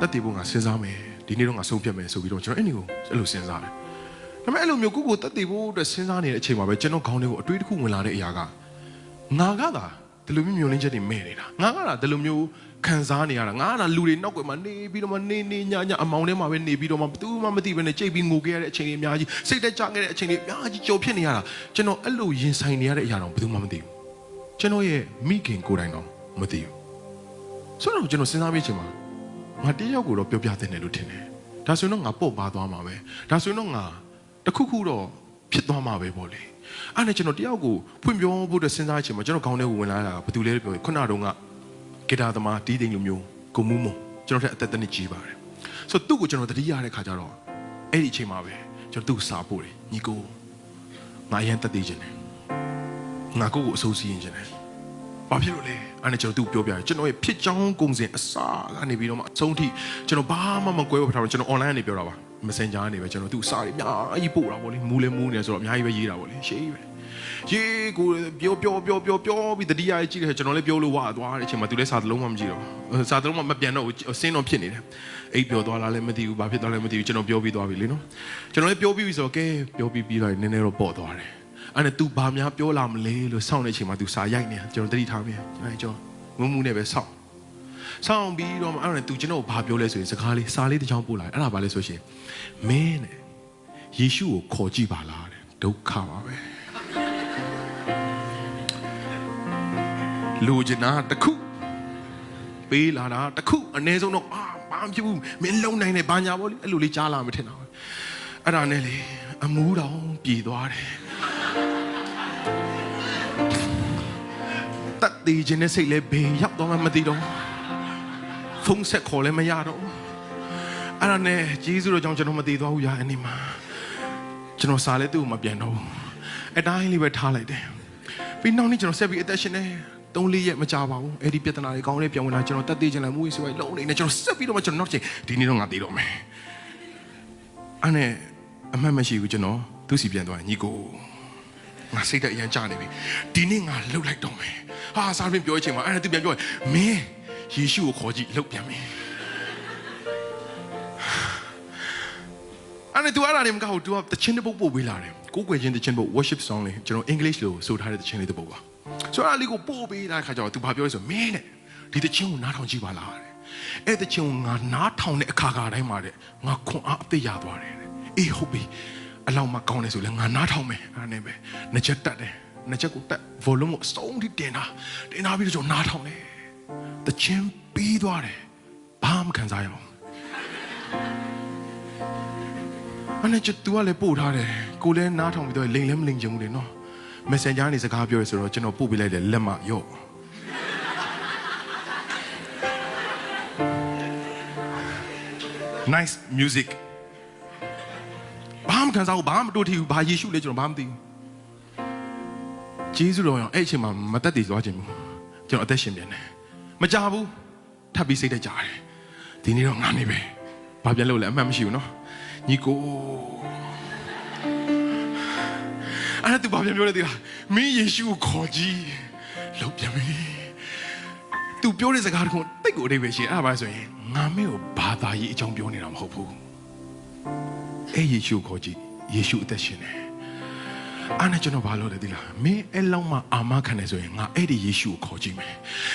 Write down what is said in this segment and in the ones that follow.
တက်တည်ဖို့ငါစဉ်းစားမယ်ဒီနေ့တော့ငါဆုံးဖြတ်မယ်ဆိုပြီးတော့ကျွန်တော်အဲ့ဒီကိုအဲ့လိုစဉ်းစားတယ်ဒါပေမဲ့အဲ့လိုမျိုးကိုကိုတက်တည်ဖို့အတွက်စဉ်းစားနေတဲ့အချိန်မှာပဲကျွန်တော်ခေါင်းထဲကိုအတွေးတစ်ခုဝင်လာတဲ့အရာကငါကသာဒီလိုမျိုးမျိုးလင်းချက်တွေမဲ့နေတာငါကသာဒီလိုမျိုးခံစားနေရတာငါကသာလူတွေနောက်ွယ်မှာနေပြီးတော့မှနေနေညညအမောင်ထဲမှာပဲနေပြီးတော့မှဘယ်သူမှမသိဘဲနဲ့ကြိတ်ပြီးငိုခဲ့ရတဲ့အချိန်တွေအများကြီးစိတ်တက်ကြခဲ့တဲ့အချိန်တွေအများကြီးကြုံဖြစ်နေရတာကျွန်တော်အဲ့လိုရင်ဆိုင်နေရတဲ့အရာတော့ဘယ်သူမှမသိဘူးကျွန်တော်ရဲ့မိခင်ကိုယ်တိုင်တော့မသိဘူးဆိုတော့ကျွန်တော်စဉ်းစားပြီးချိန်မှာ ငါတယောက်ကိုတော့ပြောပြတဲ့တယ်လို့ထင်တယ်။ဒါဆိုရင်တော့ငါပို့ပါသွားမှာပဲ။ဒါဆိုရင်တော့ငါတစ်ခုခုတော့ဖြစ်သွားမှာပဲပေါ့လေ။အဲ့နဲ့ကျွန်တော်တယောက်ကိုဖွင့်ပြောဖို့အတွက်စဉ်းစားတဲ့အချိန်မှာကျွန်တော်ခေါင်းထဲကိုဝင်လာတာကဘာတူလဲလို့ပြောရင်ခုနတုန်းကဂီတာသမားတီးတိမ်လိုမျိုးကိုမူးမုံကျွန်တော်ထက်အသက်တစ်နှစ်ကြီးပါတယ်။ဆိုတော့သူ့ကိုကျွန်တော်တတိရတဲ့ခါကျတော့အဲ့ဒီအချိန်မှာပဲကျွန်တော်သူ့ကိုစာပို့တယ်ညီကိုငါအရင်တက်သေးခြင်းတယ်။ငါကိုယ့်ကိုအဆိုးစီးရင်ခြင်းတယ်။ ဘာဖြစ်လို့လဲအဲ့ဒါကျွန်တော်သူ့ပြောပြတယ်ကျွန်တော်ရဲ့ဖြစ်ချောင်းကုန်စင်အစာကနေပြီးတော့မှအဆုံးထိကျွန်တော်ဘာမှမကွဲဝထားတော့ကျွန်တော် online ကနေပြောတာပါ messenger ကနေပဲကျွန်တော်သူ့စာတွေအများကြီးပို့တာပေါ့လေမူးလဲမူးနေဆိုတော့အများကြီးပဲရေးတာပေါ့လေရှေးကြီးပဲရေးကိုပြောပြောပြောပြောပြောပြီးတတိယကြီးကြည့်တယ်ကျွန်တော်လည်းပြောလို့ဝါသွားတဲ့အချိန်မှာသူလည်းစာသလုံးမှမကြည့်တော့ဘူးစာသလုံးမှမပြန်တော့ဘူးစင်းတော့ဖြစ်နေတယ်အိတ်ပြောသွားလားလည်းမသိဘူးဘာဖြစ်သွားလဲမသိဘူးကျွန်တော်ပြောပြီးသွားပြီလေနော်ကျွန်တော်လည်းပြောပြီးပြီဆိုတော့ကဲပြောပြီးပြီးတော့နည်းနည်းတော့ပေါ့သွားတယ် အဲ့ဒါ तू ဘာများပြောလာမလဲလို့စောင့်နေချိန်မှာ तू စာရိုက်နေတာကျွန်တော်တတိထားပြန်အဲ့ကျွန်တော်ငုံမှုနဲ့ပဲစောင့်စောင့်ပြီးတော့မှအဲ့ဒါ तू ကျွန်တော်ဘာပြောလဲဆိုရင်စကားလေးစာလေးတစ်ချောင်းပို့လာတယ်အဲ့ဒါဘာလဲဆိုရှင်မင်းနဲ့ယေရှုကိုခေါ်ကြည့်ပါလားတဲ့ဒုက္ခပါပဲလူကျင်နာတစ်ခုပေးလာတာတစ်ခုအ ਨੇ ဆုံးတော့အာဘာမှမဖြစ်ဘူးမင်းလုံနိုင်တယ်ဘာညာပေါ့လေအဲ့လိုလေးကြားလာမထင်တာပဲအဲ့ဒါနဲ့လေအမူးတောင်ပြည်သွားတယ် သေးခြင်းနဲ့စိတ်လဲဘယ်ရောက်တော့မှမသိတော့ဖုန်းဆက်ခေါ်လည်းမရတော့အဲ့ဒါနဲ့ဂျေဇုတော်ကြောင့်ကျွန်တော်မသိသွားဘူးရာအနေမှာကျွန်တော်စာလဲသူ့ကိုမပြန်တော့ဘူးအတိုင်းလေးပဲထားလိုက်တယ်ပြီးနောက်နေ့ကျွန်တော်ဆက်ပြီးအသက်ရှင်နေသုံးလေးရက်မကြပါဘူးအဲ့ဒီပြဿနာတွေကောင်းလေးပြောင်းဝင်လာကျွန်တော်တက်သေးခြင်းလည်းမူကြီးဆိုရင်လုံးနေနဲ့ကျွန်တော်ဆက်ပြီးတော့မှကျွန်တော်နောက်ချိန်ဒီနေ့တော့ငါသိတော့မယ်အဲ့နဲ့အမှတ်မရှိဘူးကျွန်တော်သူ့စီပြန်သွားရင်ညီကိုငါစိတ်တက်အရန်ကြနေပြီဒီနေ့ငါလှုပ်လိုက်တော့မယ် ဟာစားပြင်ပြောအချိန်မှာအဲ့ဒါသူပြန်ပြောရင်မင်းယေရှုကိုခေါ်ကြည့်လှုပ်ပြန်မယ်အဲ့ဒါသူအဲ့ဒါနေမကောက်ဘူး तू ကတချင်းတစ်ပုတ်ပို့ပေးလာတယ်ကိုးကွယ်ခြင်းတချင်းပုတ် worship song လေးကျွန်တော် English လို့ဆိုထားတဲ့တချင်းလေးတစ်ပုတ်ပါဆိုတော့အဲ့ဒါလေးကိုပို့ပေးလာတဲ့ခါကျတော့ तू ဘာပြောလဲဆိုမင်းနဲ့ဒီတချင်းကိုနားထောင်ကြည့်ပါလားတဲ့အဲ့တချင်းကိုငါနားထောင်တဲ့အခါခါတိုင်းမှာတဲ့ငါခွန်အားအသိရသွားတယ်တဲ့အေးဟုတ်ပြီအလောင်းမကောင်းတယ်ဆိုလဲငါနားထောင်မယ်အဲ့ဒါနဲ့ပဲနှစ်ချက်တက်တယ် နှစ်ချက်ကိုတက် volume ကိုအစုံထိတင်တာတင်တာပြီးတော့ကျွန်တော်နားထောင်တယ်တချင်းပြီးသွားတယ်ဘာမှမခံစားရအောင်အဲ့နဲ့ချတူကလည်းပို့ထားတယ်ကိုလည်းနားထောင်ပြီးတော့လိန်လည်းမလိန်ချင်ဘူးလေနော် messenger ကနေစကားပြောရဆိုတော့ကျွန်တော်ပို့ပေးလိုက်တယ်လက်မရော့ nice music ဘာမှမခံစားဘူးဘာမှမတို့ထီဘူးဘာယေရှုလဲကျွန်တော်ဘာမှမသိဘူး ဂျေဇုတော်ရောအဲ့အချိန်မှာမတက်တည်သွားခြင်းဘူးကျွန်တော်အသက်ရှင်ပြန်တယ်မကြဘူးထပ်ပြီးစိတ်တက်ကြတယ်ဒီနေ့တော့ငါနေပဲဘာပြန်လို့လဲအမှန်မရှိဘူးနော်ညီကိုအဲ့ဒါသူဘာပြန်ပြောလဲသိလားမင်းယေရှုကိုခေါ်ကြည့်လောက်ပြန်ပြီသူပြောတဲ့စကားတခုတိတ်ကိုအဓိပ္ပာယ်ရှိတယ်အဲ့ဒါဘာလဲဆိုရင်ငါမင်းကိုဘာသာရေးအကြောင်းပြောနေတာမဟုတ်ဘူးအဲ့ယေရှုကိုခေါ်ကြည့်ယေရှုအသက်ရှင်တယ် အားနဲ့ကျွန်တော်ဘာလုပ်လဲဒီလားမင်းအဲ့လောက်မှအာမခံတယ်ဆိုရင်ငါအဲ့ဒီယေရှုကိုခေါ်ကြည့်မယ်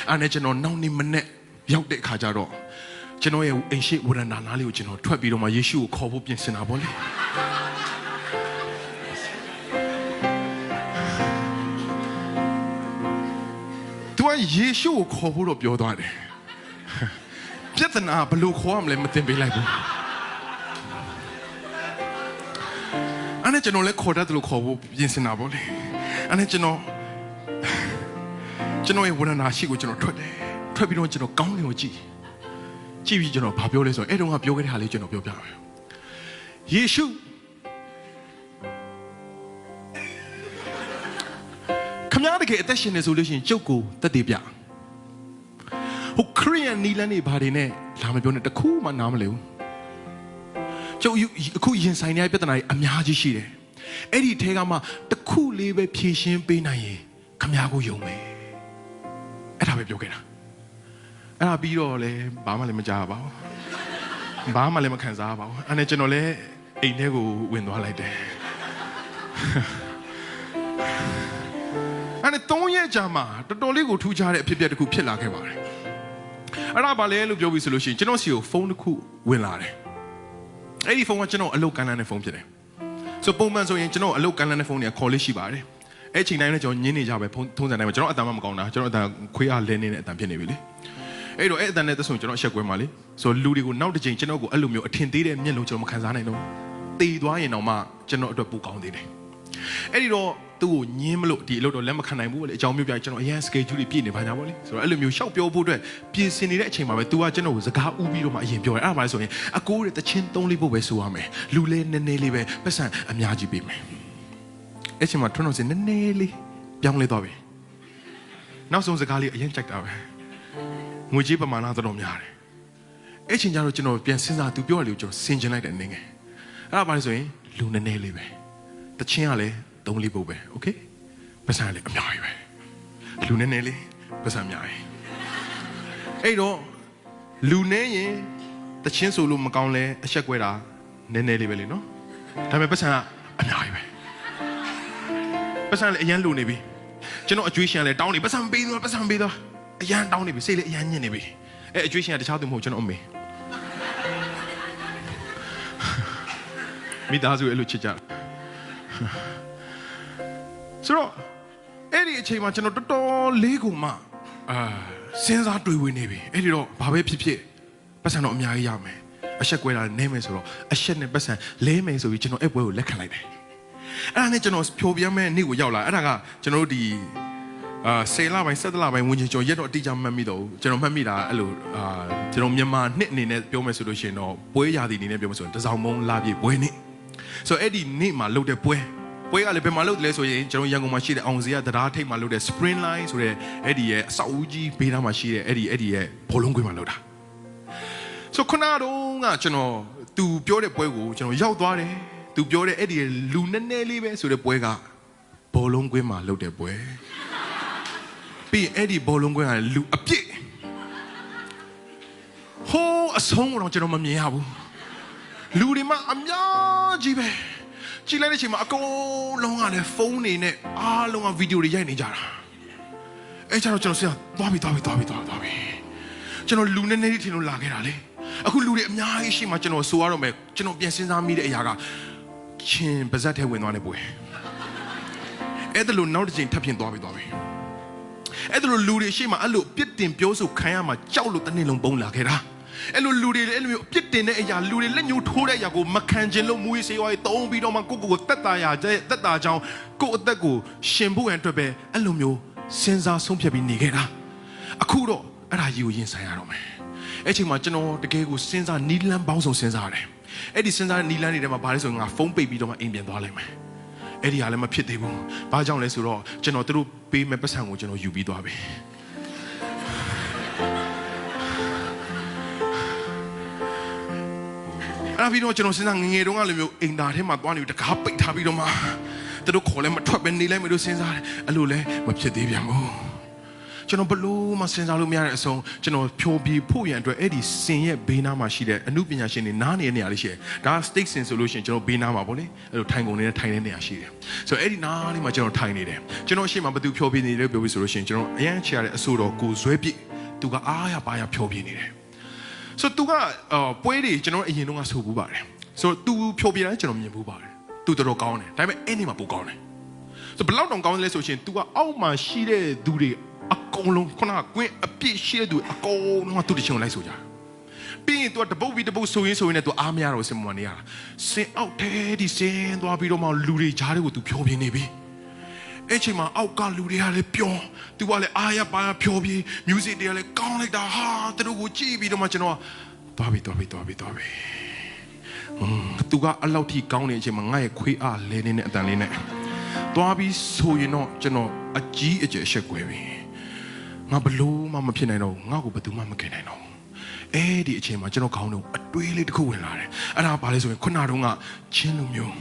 အားနဲ့ကျွန်တော်နောက်နေ့မနေ့ရောက်တဲ့အခါကျတော့ကျွန်တော်ရဲ့အိမ်ရှိဝရဏနာလေးကိုကျွန်တော်ထွက်ပြီးတော့မှယေရှုကိုခေါ်ဖို့ပြင်ဆင်တာပေါ့လေသူကယေရှုကိုခေါ်ဖို့တော့ပြောသွားတယ်ပြဿနာဘယ်လိုခေါ်ရမလဲမသိပေးလိုက်ဘူး နဲ့ကျွန်တော်လည်းခေါ်တတ်တယ်လို့ခေါ်ဖို့ပြင်ဆင်တာပေါ့လေအဲ့နဲ့ကျွန်တော်ကျွန်တော်ရဲ့ဝရဏရှိကိုကျွန်တော်ထွက်တယ်ထွက်ပြီးတော့ကျွန်တော်ကောင်းကင်ကိုကြည့်ကြည့်ပြီးကျွန်တော်ဘာပြောလဲဆိုတော့အဲ့တုန်းကပြောခဲ့တဲ့ဟာလေးကျွန်တော်ပြောပြမယ်ယေရှုခမရတကယ်အသက်ရှင်နေဆိုလို့ရှိရင်ကျုပ်ကိုတက်တည်ပြဟိုခရိယန်နီလန်နေဘာတွေနဲ့လာမပြောနဲ့တခုမှနားမလဲဘူး ကျုပ်အခုရင်ဆိုင်နေတဲ့ပြဿနာတွေအများကြီးရှိတယ်။အဲ့ဒီထဲကမှတစ်ခုလေးပဲဖြေရှင်းပေးနိုင်ရင်ခမ ्या ကိုယုံမယ်။အဲ့ဒါပဲပြောခဲ့တာ။အဲ့ဒါပြီးတော့လည်းဘာမှလည်းမကြားပါဘူးဘာမှလည်းမခံစားရပါဘူးအဲ့နဲ့ကျွန်တော်လည်းအိမ်ထဲကိုဝင်သွားလိုက်တယ်အဲ့နဲ့3ရက်ကြာမှတော်တော်လေးကိုထူးခြားတဲ့အဖြစ်အပျက်တစ်ခုဖြစ်လာခဲ့ပါတယ်အဲ့ဒါဘာလဲလို့ပြောပြီးဆိုလို့ရှိရင်ကျွန်တော်စီကိုဖုန်းတစ်ခုဝင်လာတယ် အဲ့ဒီဖုန်းကကျွန်တော်အလုပ်ကမ်းလှမ်းတဲ့ဖုန်းဖြစ်တယ်ဆိုပုံမှန်ဆိုရင်ကျွန်တော်အလုပ်ကမ်းလှမ်းတဲ့ဖုန်းတွေက call လေးရှိပါတယ်အဲ့အချိန်တိုင်းလည်းကျွန်တော်ညင်းနေကြပဲဖုန်းထုံးစံတိုင်းပဲကျွန်တော်အတန်မှမကောင်းတာကျွန်တော်အတန်ခွေးအားလဲနေတဲ့အတန်ဖြစ်နေပြီလေအဲ့တော့အဲ့အတန်နဲ့သက်ဆိုကျွန်တော်အဆက်ကွဲမှာလေဆိုလူတွေကိုနောက်တစ်ချိန်ကျွန်တော်ကိုအဲ့လိုမျိုးအထင်သေးတဲ့မျက်လုံးကျွန်တော်မခံစားနိုင်တော့တေးသွားရင်တော့မှကျွန်တော်အတွက်ပူကောင်းသေးတယ် အဲ့ဒီတော့သူ့ကိုညင်းမလို့ဒီအလုပ်တော့လက်မခံနိုင်ဘူးလေအကြောင်းမျိုးပြကျွန်တော်အရင် schedule တွေပြည့်နေပါညာပေါ့လေဆိုတော့အဲ့လိုမျိုးရှောက်ပြောဖို့အတွက်ပြင်ဆင်နေတဲ့အချိန်မှာပဲ तू ကကျွန်တော်ကိုစကားဥပြီးတော့မှအရင်ပြောတယ်အဲ့ဒါပါလဲဆိုရင်အကိုတဲ့တချင်းသုံးလေးဖို့ပဲဆိုရမယ်လူလေးနည်းနည်းလေးပဲပတ်စံအများကြီးပေးမယ်အဲ့ချိန်မှာထွန်းတော်စင်နည်းနည်းလေးပြောင်းလဲသွားပြီနောက်ဆုံးစကားလေးအရင်ကြိုက်တာပဲငွေကြေးပမာဏတော်တော်များတယ်။အဲ့ချိန်ကျတော့ကျွန်တော်ပြန်စဉ်းစားသူပြောတယ်လို့ကျွန်တော်ဆင်ခြင်လိုက်တယ်အနေငယ်။အဲ့ဒါပါလဲဆိုရင်လူနည်းနည်းလေးပဲ။ တချင်းကလည်းသုံးလေးပုတ်ပဲ။ Okay ။ပတ်စံကလည်းအများကြီးပဲ။လူနည်းနည်းလေးပတ်စံအများကြီး။အဲ့တော့လူနည်းရင်တချင်းဆိုလို့မကောင်းလဲအဆက်ကွဲတာနည်းနည်းလေးပဲလေနော်။ဒါပေမဲ့ပတ်စံကအများကြီးပဲ။ပတ်စံလည်းအရင်လူနေပြီ။ကျွန်တော်အကျွေးရှင်လည်းတောင်းနေပတ်စံပေးသွားပတ်စံပေးသွားအရန်တောင်းနေပြီစိတ်လည်းအရန်ညစ်နေပြီအဲအကျွေးရှင်ကတခြားသူမဟုတ်ကျွန်တော်အမေမိသားစုအဲ့လိုချစ်ကြတယ် ဆိုတော့အဲ့ဒီအချိန်မှာကျွန်တော်တော်တော်လေးကိုမှအာစဉ်းစားတွေးဝေနေပြီအဲ့ဒီတော့ဘာပဲဖြစ်ဖြစ်ပတ်စံတော့အများကြီးရမယ်အဆက်ကွဲတာနဲမယ်ဆိုတော့အဆက်နဲ့ပတ်စံလဲမယ်ဆိုပြီးကျွန်တော်အဲ့ပွဲကိုလက်ခံလိုက်တယ်အဲ့ဒါနဲ့ကျွန်တော်ဖြိုပြမဲ့နေ့ကိုရောက်လာအဲ့ဒါကကျွန်တော်တို့ဒီအာဆယ်လပိုင်း၁၇လပိုင်းဝင်ချင်းကျော်ရက်တော့အတိအကျမှတ်မိတော့ဘူးကျွန်တော်မှတ်မိတာအဲ့လိုအာကျွန်တော်မြန်မာနှစ်အနေနဲ့ပြောမယ်ဆိုလို့ရှိရင်တော့ပွဲရာသီအနေနဲ့ပြောမယ်ဆိုရင်တစောင်းမုံလာပြည့်ပွဲနေ့ ဆိုတော့အဲ့ဒီနေ့မှာလုပ်တဲ့ပွဲပွဲကလည်းဘယ်မှာလုပ်တယ်လဲဆိုရင်ကျွန်တော်ရန်ကုန်မှာရှိတဲ့အောင်စရာတရားထိပ်မှာလုပ်တဲ့ Spring Line ဆိုတဲ့အဲ့ဒီရဲ့အဆောက်အဦကြီးဘေးနားမှာရှိတဲ့အဲ့ဒီအဲ့ဒီရဲ့ဘောလုံးကွင်းမှာလုပ်တာဆိုခုနကတော့ကကျွန်တော်သူပြောတဲ့ပွဲကိုကျွန်တော်ရောက်သွားတယ်သူပြောတဲ့အဲ့ဒီရဲ့လူနည်းနည်းလေးပဲဆိုတဲ့ပွဲကဘောလုံးကွင်းမှာလုပ်တဲ့ပွဲပြီးရင်အဲ့ဒီဘောလုံးကွင်းကလူအပြည့်ဟိုးအဆုံးတော့ကျွန်တော်မမြင်ရဘူး လူတွေမှအများကြီးပဲကြည့်လိုက်တဲ့အချိန်မှာအကုန်လုံးကလည်းဖုန်းတွေနဲ့အားလုံးကဗီဒီယိုတွေရိုက်နေကြတာအဲ့ကျတော့ကျွန်တော်ဆရာသွားပြီသွားပြီသွားပြီသွားပြီသွားပြီကျွန်တော်လူနည်းနည်းလေးထင်လို့လာခဲ့တာလေအခုလူတွေအများကြီးရှိမှကျွန်တော်ဆိုရတော့မယ်ကျွန်တော်ပြန်စဉ်းစားမိတဲ့အရာကချင်းပါဇက်ထဲဝင်သွားနေပွဲအဲ့ဒါလို့နောက်တစ်ချိန်ထပ်ပြင်သွားပြီသွားပြီအဲ့ဒါလိုလူတွေရှေ့မှာအဲ့လိုပြစ်တင်ပြောဆိုခံရမှာကြောက်လို့တစ်နေ့လုံးပုံလာခဲ့တာ အဲ့လိုလူတွေလည်းအဲ့လိုမျိုးပြစ်တင်တဲ့အရာလူတွေလက်ညှိုးထိုးတဲ့အရာကိုမခံခြင်းလို့မူရေးစေးဝါးရေးတုံးပြီးတော့မှကိုယ့်ကိုယ်ကိုတက်တာရတဲ့တက်တာကြောင်းကိုယ့်အသက်ကိုရှင်ဖို့ရန်အတွက်ပဲအဲ့လိုမျိုးစဉ်းစားဆုံးဖြတ်ပြီးနေခဲ့တာအခုတော့အဲ့ဒါကြီးကိုရင်ဆိုင်ရတော့မယ်အဲ့ချိန်မှာကျွန်တော်တကယ်ကိုစဉ်းစားနီလန်းပေါင်းစုံစဉ်းစားရတယ်အဲ့ဒီစဉ်းစားတဲ့နီလန်းတွေထဲမှာဘာလဲဆိုရင်ငါဖုန်းပိတ်ပြီးတော့မှအိမ်ပြန်သွားလိုက်မယ်အဲ့ဒီဟာလည်းမဖြစ်သေးဘူး။ဘာကြောင့်လဲဆိုတော့ကျွန်တော်တို့ပေးမဲ့ပတ်စံကိုကျွန်တော်ယူပြီးသွားပြီ။ အဲ့ဒီတော့ကျွန်တော်စဉ်းစားငယ်ငယ်တုန်းကလည်းမျိုးအိမ်သားထဲမှာသွားနေပြီးတကားပိတ်ထားပြီးတော့မှသူတို့ခေါ်လဲမထွက်ပဲနေလိုက်မယ်လို့စဉ်းစားတယ်။အဲ့လိုလဲမဖြစ်သေးပြန်ဘူး။ကျွန်တော်ဘလို့မှစဉ်းစားလို့မရတဲ့အဆုံးကျွန်တော်ဖြိုပြီးဖို့ရန်အတွက်အဲ့ဒီစင်ရဲ့ဘေးနားမှာရှိတဲ့အမှုပညာရှင်တွေနားနေတဲ့နေရာလေးရှိတယ်။ဒါ state စင်ဆိုလို့ရှိရင်ကျွန်တော်ဘေးနားမှာပေါ့လေ။အဲ့လိုထိုင်ကုန်နေတဲ့ထိုင်နေတဲ့နေရာရှိတယ်။ဆိုတော့အဲ့ဒီနားလေးမှာကျွန်တော်ထိုင်နေတယ်။ကျွန်တော်ရှေ့မှာဘသူဖြိုပြီးနေတယ်ပြောပြီးဆိုလို့ရှိရင်ကျွန်တော်အရန်ချရတဲ့အဆိုတော်ကိုဇွဲပြစ်သူကအားရပါရဖြိုပြီးနေတယ်။ ဆိုတော့ तू ကအော်ပွဲတွေကျွန်တော်အရင်တုန်းကဆိုဘူးပါတယ်ဆိုတော့ तू ဖြိုပြတိုင်းကျွန်တော်မြင်ဘူးပါတယ် तू တော်တော်ကောင်းတယ်ဒါပေမဲ့အဲ့ဒီမှာပိုကောင်းတယ်ဆိုတော့ဘယ်လောက်တောင်ကောင်းလဲဆိုရှင် तू ကအောက်မှာရှိတဲ့သူတွေအကုန်လုံးခုနကကွင်းအပြည့်ရှိတဲ့သူအကုန်လုံးကသူ့တချင်ကိုလိုက်ဆိုကြတယ်ပြီးရင် तू ကတပုတ်ပြီးတပုတ်ဆိုရင်းဆိုရင်းနဲ့ तू အားမရတော့စင်မနေရတာစင်အောက်ထဲဒီစင်သွားပြီးတော့မှလူတွေကြားတွေကို तू ဖြိုပြနေပြီ အဲ့ချိန်မှာအောက်ကလူတွေကလည်းပျော်သူကလည်းအားရပါရဖြောပြီး music တွေကလည်းကောင်းလိုက်တာဟာသူတို့ကိုကြည့်ပြီးတော့မှကျွန်တော်ကသွားပြီသွားပြီသွားပြီသွားပြီဟွန်းသူကအလောက်ထိကောင်းနေတဲ့အချိန်မှာငါ့ရဲ့ခွေးအားလဲနေတဲ့အတန်လေးနဲ့သွားပြီးဆိုရင်တော့ကျွန်တော်အကြီးအကျယ်ရှက်ကွဲပြီငါဘလို့မှမဖြစ်နိုင်တော့ဘူးငါ့ကိုဘယ်သူမှမခင်နိုင်တော့ဘူးအဲ့ဒီအချိန်မှာကျွန်တော်ခေါင်းတော့အတွေးလေးတစ်ခုဝင်လာတယ်အဲ့ဒါဘာလဲဆိုရင်ခုနတုန်းကချင်းလူမျိုး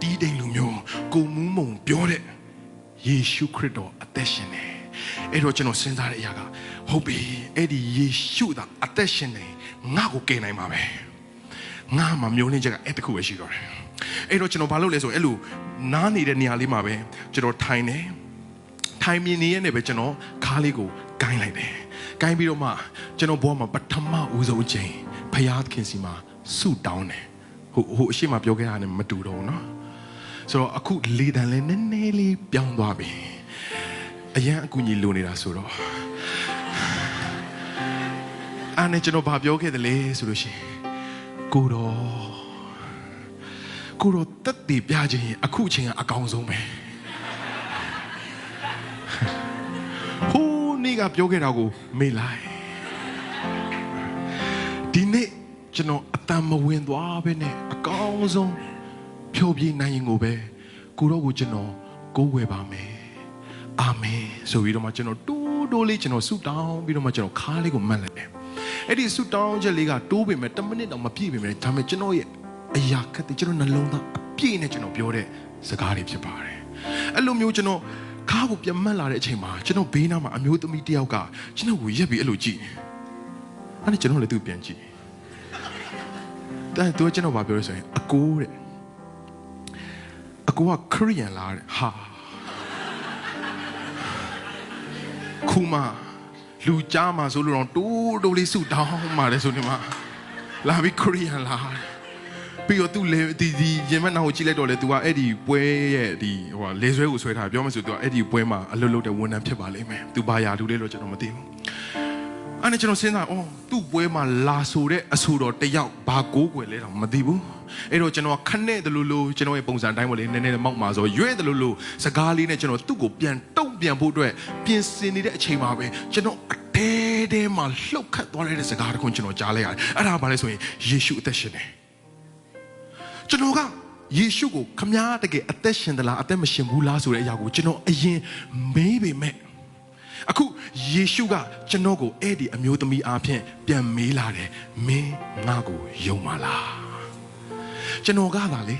တီးတိမ်လူမျိုးကိုမူးမုံပြောတဲ့ ယေရှုခရစ်တော်အသက်ရှင်တယ်အဲ့တော့ကျွန်တော်စဉ်းစားတဲ့အရာကဟုတ်ပြီအဲ့ဒီယေရှုသာအသက်ရှင်နေငါ့ကိုကယ်နိုင်မှာပဲ ငါမှမျောလင်းချက်ကအဲ့တခုပဲရှိတော့တယ်အဲ့တော့ကျွန်တော်ဘာလုပ်လဲဆိုရင်အဲ့လိုနားနေတဲ့နေရာလေးမှာပဲကျွန်တော်ထိုင်တယ်ထိုင်မြင်နေရတဲ့ပဲကျွန်တော်ခါးလေးကိုကိုင်းလိုက်တယ်ကိုင်းပြီးတော့မှကျွန်တော်ဘဝမှာပထမဦးဆုံးအချိန်ဖယားခင်စီမှာဆုတောင်းတယ်ဟိုဟိုအရှိမပြောခဲ့တာနဲ့မတူတော့ဘူးเนาะ ဆိုတော့အခုလေတံလေးနည်းနည်းလေးပြောင်းသွားပြီအရန်အကူကြီးလိုနေတာဆိုတော့အဲ့နဲ့ကျွန်တော်ဘာပြောခဲ့တယ်လဲဆိုလို့ရှိရင်ကိုတော့ကိုတော့တက်တည်ပြခြင်းရင်အခုအချိန်ကအကောင်းဆုံးပဲဟိုးနေ့ကပြောခဲ့တာကိုမေ့လိုက်ဒီနေ့ကျွန်တော်အတန်မဝင်သွားပဲနဲ့အကောင်းဆုံး ဖြောပြနိုင်ရင်ကိုပဲကိုတော့ကိုကျွန်တော်ကိုးဝယ်ပါမယ်အာမင်ဆိုပြီးတော့မှကျွန်တော်တိုးတိုးလေးကျွန်တော်ဆုတောင်းပြီးတော့မှကျွန်တော်ခါးလေးကိုမှတ်လိုက်တယ်အဲ့ဒီဆုတောင်းချက်လေးကတိုးပေမဲ့10မိနစ်တော့မပြည့်ပေမဲ့ဒါပေမဲ့ကျွန်တော်ရဲ့အရာခက်တဲ့ကျွန်တော်နှလုံးသားအပြည့်နဲ့ကျွန်တော်ပြောတဲ့စကားတွေဖြစ်ပါတယ်အဲ့လိုမျိုးကျွန်တော်ခါးကိုပြန်မှတ်လာတဲ့အချိန်မှာကျွန်တော်ဘေးနားမှာအမျိုးသမီးတစ်ယောက်ကကျွန်တော်ကိုရက်ပြီးအဲ့လိုကြည့်အဲ့ဒါကျွန်တော်လည်းသူ့ပြန်ကြည့်တဲ့သူကကျွန်တော်ဘာပြောလဲဆိုရင်အကိုတဲ့ အကိုကခရီးယန်လားတဲ့ဟာခုမှလူကြားမှာဆိုလို့တော့တိုးတိုးလေးဆူတောင်းมาတယ်ဆိုနေမှာလာပြီးခရီးယန်လားတဲ့ပြီးတော့သူလေဒီဒီရင်မနာကိုကြည့်လိုက်တော့လေ तू ကအဲ့ဒီပွဲရဲ့ဒီဟိုဟာလေဆွဲကိုဆွဲထားပြောမှဆို तू ကအဲ့ဒီပွဲမှာအလုပ်လုပ်တဲ့ဝန်ထမ်းဖြစ်ပါလိမ့်မယ် तू ဘာရာလူလဲလို့ကျွန်တော်မသိဘူး အဲ့နဲ့ကျွန်တော်စဉ်းစားအော်သူ့ပွဲမှာလာဆိုတဲ့အဆိုတော်တယောက်ဘာကိုးကွယ်လဲတော့မသိဘူးအဲ့တော့ကျွန်တော်ခနဲ့တလူလူကျွန်တော်ရဲ့ပုံစံတိုင်းပေါ့လေနည်းနည်းမောက်မှာဆိုရွဲ့တလူလူစကားလေးနဲ့ကျွန်တော်သူ့ကိုပြန်တုံ့ပြန်ဖို့အတွက်ပြင်ဆင်နေတဲ့အချိန်မှာပဲကျွန်တော်အတဲတဲမှာလှုပ်ခတ်သွားတဲ့စကားတစ်ခုကျွန်တော်ကြားလိုက်ရတယ်အဲ့ဒါဘာလဲဆိုရင်ယေရှုအသက်ရှင်တယ်ကျွန်တော်ကယေရှုကိုခမားတကယ်အသက်ရှင်သလားအသက်မရှင်ဘူးလားဆိုတဲ့အရာကိုကျွန်တော်အရင်မေးပေမဲ့ အခုယေရှုကကျွန်တော်ကိုအဲ့ဒီအမျိုးသမီးအားဖြင့်ပြန်မေးလာတယ်မင်းငါ့ကိုယုံမလားကျွန်တော်ကသာလေ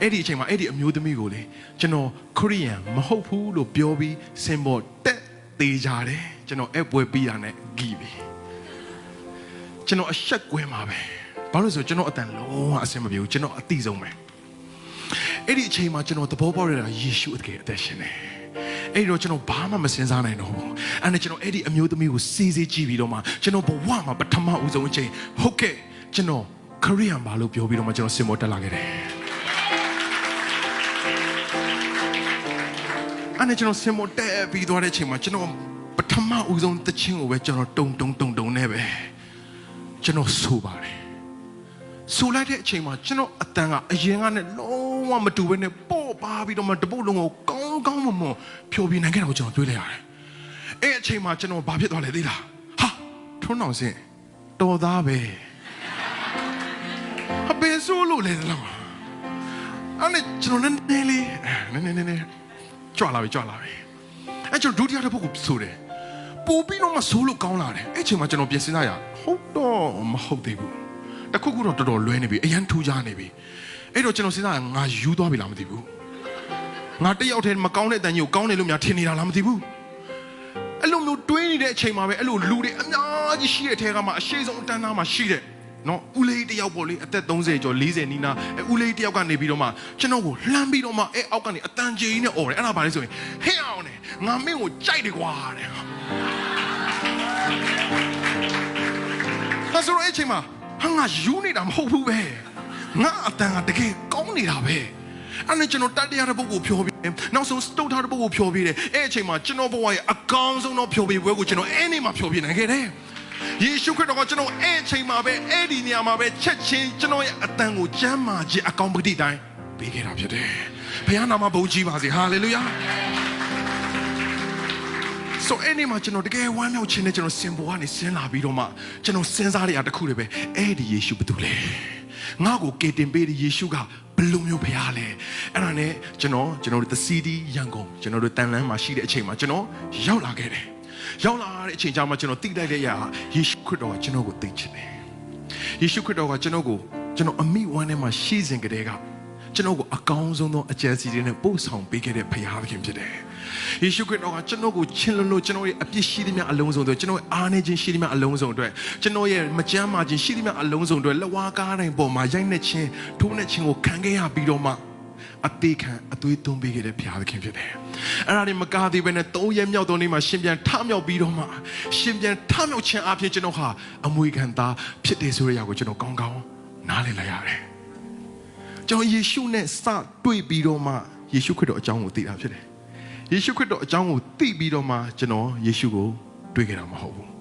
အဲ့ဒီအချိန်မှာအဲ့ဒီအမျိုးသမီးကိုလေကျွန်တော်ခရိယန်မဟုတ်ဘူးလို့ပြောပြီးစင်ပေါ်တက်သေးကြတယ်ကျွန်တော်အဲ့ပွဲပြီးတာနဲ့ဂီးပြီကျွန်တော်အဆက်ကွဲမှာပဲဘာလို့လဲဆိုတော့ကျွန်တော်အတန်လုံးဝအဆင်မပြေဘူးကျွန်တော်အတိဆုံးပဲအဲ့ဒီအချိန်မှာကျွန်တော်သဘောပေါက်ရတာယေရှုအတကယ်အသက်ရှင်တယ် အဲ့တော့ကျွန်တော်ဘာမှမစင်စားနိုင်တော့ဘူးအဲ့နဲ့ကျွန်တော်အဲ့ဒီအမျိုးသမီးကိုစီစီကြည့်ပြီးတော့မှကျွန်တော်ဘဝမှာပထမဦးဆုံးအချိန်ဟုတ်ကဲ့ကျွန်တော်ခရိယန်ဘာလို့ပြောပြီးတော့မှကျွန်တော်စင်မောတက်လာခဲ့တယ်အဲ့နဲ့ကျွန်တော်စင်မောတက်ပြီးသွားတဲ့အချိန်မှာကျွန်တော်ပထမဦးဆုံးတခြင်းကိုပဲကျွန်တော်တုံတုံတုံတုံနဲ့ပဲကျွန်တော်ဆိုပါတယ်ဆိုလိုက်တဲ့အချိန်မှာကျွန်တော်အတန်ကအရင်ကနဲ့လုံးဝမတူဘဲနဲ့ပေါ့ပါပြီးတော့မှတပုတ်လုံးကိုကောင်း ကောင်းမွန်မွန်ဖြိုပြနိုင်ခဲ့တာကိုကျွန်တော်တွေးလိုက်ရတယ်။အဲ့အချိန်မှာကျွန်တော်ဘာဖြစ်သွားလဲသိလား။ဟာထွန်းအောင်စင်တော်သားပဲ။အပင်ဆိုးလို့လေလား။အဲ့နဲ့ကျွန်တော်နည်းနည်းလေးနည်းနည်းနည်းနည်းကြွလာပြီကြွလာပြီ။အဲ့ကျွန်တော်ဒုတိယတစ်ပုတ်ကိုဆိုတယ်။ပို့ပြီးတော့မှဆိုးလို့ကောင်းလာတယ်။အဲ့အချိန်မှာကျွန်တော်ပြင်ဆင်ရဟုတ်တော့မဟုတ်သေးဘူး။တခုခုတော့တော်တော်လွဲနေပြီအရန်ထူးကြနေပြီအဲ့တော့ကျွန်တော်စဉ်းစားငါယူသွားပြီလားမသိဘူး ငါတယောက်တည်းမကောင်းတဲ့အတန်ကြီးကိုကောင်းတယ်လို့များထင်နေတာလားမသိဘူးအဲ့လိုမျိုးတွေးနေတဲ့အချိန်မှာပဲအဲ့လိုလူတွေအများကြီးရှိတဲ့အထဲကမှအရှိဆုံးအတန်းသားမှာရှိတဲ့နော်ဦးလေးတယောက်ပေါ့လေအသက်30ကျော်40နီးနားအဲဦးလေးတယောက်ကနေပြီးတော့မှကျွန်တော်ကိုလှမ်းပြီးတော့မှအဲအောက်ကနေအတန်ကြီးနဲ့អော်တယ်အဲ့ဒါပါလေဆိုရင်ဟဲ့အောင်နဲ့ငါမင်းကိုကြိုက်တယ်ကွာတဲ့ဒါဆိုတော့အဲ့အချိန်မှာဟာငါယူနေတာမဟုတ်ဘူးပဲငါအတန်ကတကယ်ကောင်းနေတာပဲ အဲ့နဲ့ကျွန်တော်တတ်တရားတဲ့ပုဂ္ဂိုလ်ဖြောပြီးတယ်နောက်ဆုံးစတုတ်ထားတဲ့ပုဂ္ဂိုလ်ဖြောပြီးတယ်အဲ့အချိန်မှာကျွန်တော်ဘဝရဲ့အကောင်းဆုံးသောဖြောပြီးပွဲကိုကျွန်တော်အဲ့နေ့မှာဖြောပြီးနိုင်ခဲ့တယ်ယေရှုခရစ်တော်ကကျွန်တော်အဲ့အချိန်မှာပဲအဲ့ဒီနေရာမှာပဲချက်ချင်းကျွန်တော်ရဲ့အတန်ကိုကျမ်းမာခြင်းအကောင်းပတိတိုင်းပေးခဲ့တာဖြစ်တယ်ဘုရားနာမဘုန်းကြီးပါစေဟာလေလုယာဆိုအဲ့ဒီမှာကျွန်တော်တကယ်ဝမ်းမြောက်ခြင်းနဲ့ကျွန်တော်စင်ပေါ်ကနေဆင်းလာပြီးတော့မှကျွန်တော်စဉ်းစားရတဲ့တခုတွေပဲအဲ့ဒီယေရှုဘာတူလဲ ငါ့ကိုကေတင်ပေးတဲ့ယေရှုကဘယ်လိုမျိုးဖရားလဲအဲ့ဒါနဲ့ကျွန်တော်ကျွန်တော်တို့ The City ရန်ကုန်ကျွန်တော်တို့တန်လန်းမှာရှိတဲ့အချိန်မှာကျွန်တော်ရောက်လာခဲ့တယ်ရောက်လာတဲ့အချိန်ကျမှကျွန်တော်သိလိုက်တဲ့အရာယေရှုခရစ်တော်ကကျွန်တော်ကိုသိချင်တယ်ယေရှုခရစ်တော်ကကျွန်တော်ကိုကျွန်တော်အမိဝမ်းထဲမှာရှိစဉ်ကတည်းက ကျွန်တော်ကိုအကောင်းဆုံးသောအကြံစီတွေနဲ့ပို့ဆောင်ပေးခဲ့တဲ့ဖခင်သခင်ဖြစ်တယ်ယေရှုခရစ်တော်ကကျွန်တော်ကိုချစ်လွန်းလို့ကျွန်တော်ရဲ့အပြစ်ရှိသမျှအလုံးစုံတွေကျွန်တော်ရဲ့အားနည်းခြင်းရှိသမျှအလုံးစုံတွေကျွန်တော်ရဲ့မကြမ်းမာခြင်းရှိသမျှအလုံးစုံတွေလက်ဝါးကားတိုင်းပေါ်မှာရိုက်နှက်ခြင်းထိုးနှက်ခြင်းကိုခံခဲ့ရပြီးတော့မှအသေးခံအသွေးသွင်းပေးခဲ့တဲ့ဘုရားသခင်ဖြစ်တယ်။အဲ့ဒါတွေမကားသေးပဲနဲ့၃ရက်မြောက်သောနေ့မှာရှင်ပြန်ထမြောက်ပြီးတော့မှရှင်ပြန်ထမြောက်ခြင်းအပြင်ကျွန်တော်ဟာအမွေခံသားဖြစ်တယ်ဆိုတဲ့အရာကိုကျွန်တော်ကောင်းကောင်းနားလည်လိုက်ရတယ်။ ကျွန်တော်ယေရှုနဲ့စတွေ့ပြီးတော့မှယေရှုခရစ်တော်အကြောင်းကိုသိတာဖြစ်တယ်။ယေရှုခရစ်တော်အကြောင်းကိုသိပြီးတော့မှကျွန်တော်ယေရှုကိုတွေ့ခဲ့တာမဟုတ်ဘူး